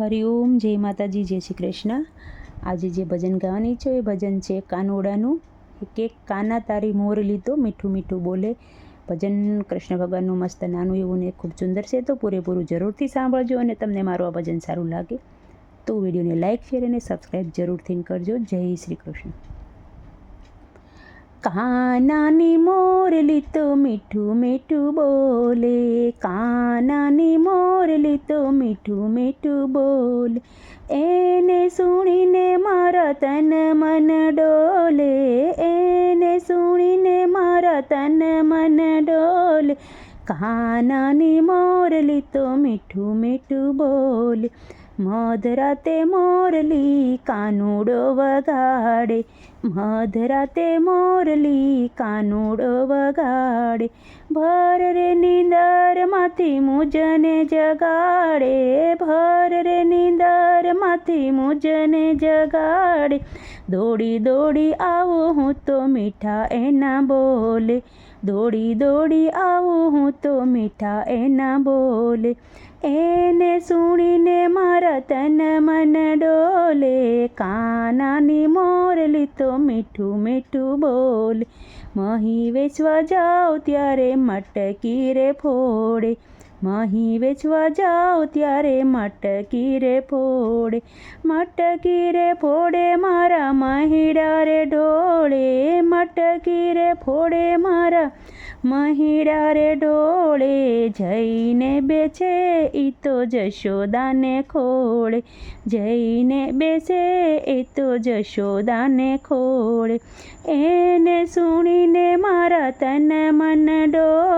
હરિઓમ જય માતાજી, જય શ્રી કૃષ્ણ. આજે જે ભજન ગાવાની છે, એ ભજન છે કાનોડાનું. કે કાના તારી મોર લીધો, મીઠું મીઠું બોલે. ભજન કૃષ્ણ ભગવાનનું મસ્ત નાનું એવું ને ખૂબ સુંદર છે, તો પૂરેપૂરું જરૂરથી સાંભળજો અને તમને મારું આ ભજન સારું લાગે. તો વિડીયોને લાઇક શેર અને સબસ્ક્રાઈબ જરૂરથી કરજો. જય શ્રી કૃષ્ણ. કાનાની મોરલી તો મીઠું મીઠું બોલે કાનાની મોરલી તો મીઠું મીઠું બોલે એને સુણીને મારા તન મન ડોલે એને સુણીને મારા તન મન ડોલે કાનાની મોરલી તો મીઠું મીઠું બોલે મધરાતે મોરલી કાનુડો વગાડે મધરાતે મોરલી કાનુડો વગાડે ભર રે નીંદરમાંથી મુજને જગાડે ભર રે નીંદરમાંથી મુજને જગાડે દોડી દોડી આવું હું તો મીઠા એના બોલે દોડી દોડી આવું હું તો મીઠા એના બોલે એને સુણીને મારા તન મીઠું મીઠું બોલ. મહી વેચવા જાઓ ત્યારે મટકી રે ફોડે. મહી વેચવા જાઓ ત્યારે મટકી રે ફોડે. મટકી રે ફોડે મારા મહીડા રે ઢોળે. મટકી રે ફોડે મારા મહિડા રે ડોળે જઈને બેસે એ તો જશોદાને ખોળે. જઈને બેસે એ તો જશોદાને ખોળે. એને સુણીને મારા તન મન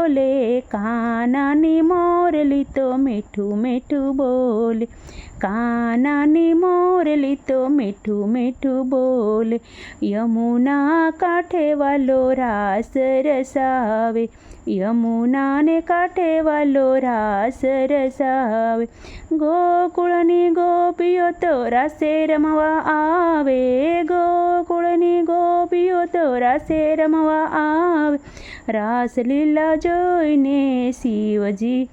ડોલે કાનાની મોરલી તો મીઠું મીઠું બોલે, કાનાની મોરલી તો મીઠું મીઠું બોલે, યમુના કાંઠે વાલો રાસ રસાવે, યમુનાને કાંઠે વાલો રાસ રસાવે, ગોકુળની ગોપીઓ તો રાસે રમવા આવે તો રાસે રમવા આવે રાસલીલા જોઈને શિવજી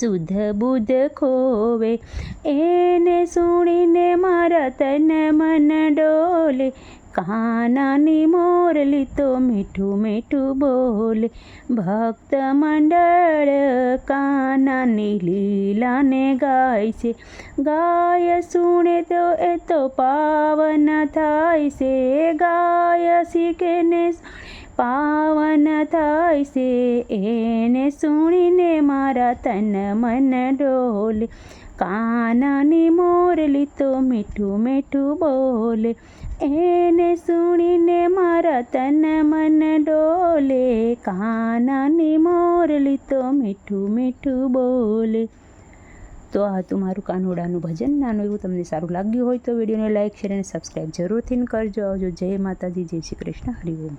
શુદ્ધ બુદ્ધ ખોવે. એને સુણીને મારા તન મન ડોલે. કાનાની મોરલી તો મીઠું મીઠું બોલે. ભક્ત મંડળ કાનાની લીલાને ગાય છે. ગાય સુણે તો એ તો પાવન થાય છે. ગાય શીખે ને પાવન થાય છે. એને સુણીને મારા તન મન ડોલે. કાનાની મોરલી તો મીઠું મીઠું બોલે. એને સુણીને મારા તન મન ડોલે. કાનાની મોરલી તો મીઠું મીઠું બોલે. તો આ હતું મારું કાનોડાનું ભજન. નાનું એવું તમને સારું લાગ્યું હોય તો વિડીયોને લાઇક શેર અને સબસ્ક્રાઈબ જરૂરથી કરજો. આવજો. જય માતાજી, જય શ્રી કૃષ્ણ. હરિઓમ